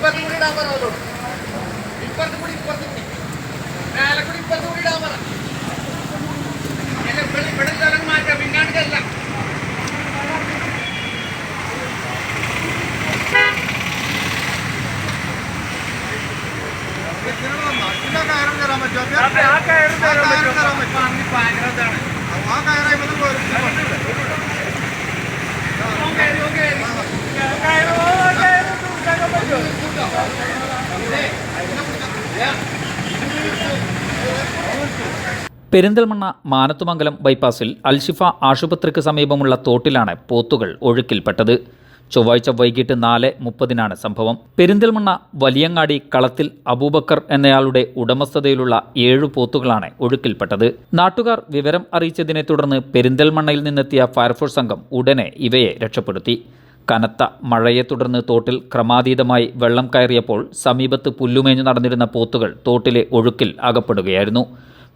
ഇപ്പുറത്ത് കൂടി ഇടാൻ പറ അവരോട് ഇപ്പുറത്ത് കൂടി ഇപ്പുറത്ത് കൂടി മേലെ കൂടി ഇപ്പുറത്ത് കൂടി ഇടാൻ പറ ഇവിടെ ഇവിടെ സ്ഥലം മാറ്റാം പിന്നാണ്ടല്ല പെരിന്തൽമണ്ണ മാനത്തുമംഗലം ബൈപ്പാസിൽ അൽഷിഫ ആശുപത്രിക്ക് സമീപമുള്ള തോട്ടിലാണ് പോത്തുകൾ ഒഴുക്കിൽപ്പെട്ടത്. ചൊവ്വാഴ്ച വൈകിട്ട് നാല് മുപ്പതിനാണ് സംഭവം. പെരിന്തൽമണ്ണ വലിയങ്ങാടി കളത്തിൽ അബൂബക്കർ എന്നയാളുടെ ഉടമസ്ഥതയിലുള്ള ഏഴു പോത്തുകളാണ് ഒഴുക്കിൽപ്പെട്ടത്. നാട്ടുകാർ വിവരം അറിയിച്ചതിനെ തുടർന്ന് പെരിന്തൽമണ്ണയിൽ നിന്നെത്തിയ ഫയർഫോഴ്സ് സംഘം ഉടനെ ഇവയെ രക്ഷപ്പെടുത്തി. കനത്ത മഴയെ തുടർന്ന് തോട്ടിൽ ക്രമാതീതമായി വെള്ളം കയറിയപ്പോൾ സമീപത്ത് പുല്ലുമേഞ്ഞു നടന്നിരുന്ന പോത്തുകൾ തോട്ടിലെ ഒഴുക്കിൽ അകപ്പെടുകയായിരുന്നു.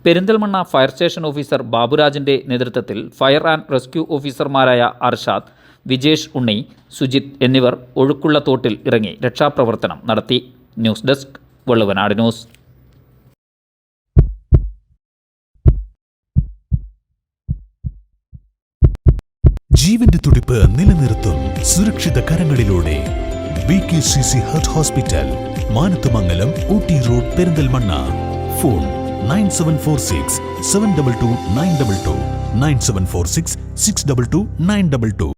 പെരിന്തൽമണ്ണ ഫയർ സ്റ്റേഷൻ ഓഫീസർ ബാബുരാജിന്റെ നേതൃത്വത്തിൽ ഫയർ ആൻഡ് റെസ്ക്യൂ ഓഫീസർമാരായ അർഷാദ് വിജേഷ് ഉണ്ണി സുജിത് എന്നിവർ ഒഴുക്കുള്ള തോട്ടിൽ ഇറങ്ങി രക്ഷാപ്രവർത്തനം നടത്തി. News desk Valluvanad news. ജീവന്റെ തുടിപ്പ് നിലനിർത്തും സുരക്ഷിത കരങ്ങളിലൂടെ. Hospital road Perinthalmanna. Phone nine seven four six seven double two nine double two nine seven four six six double two nine double two.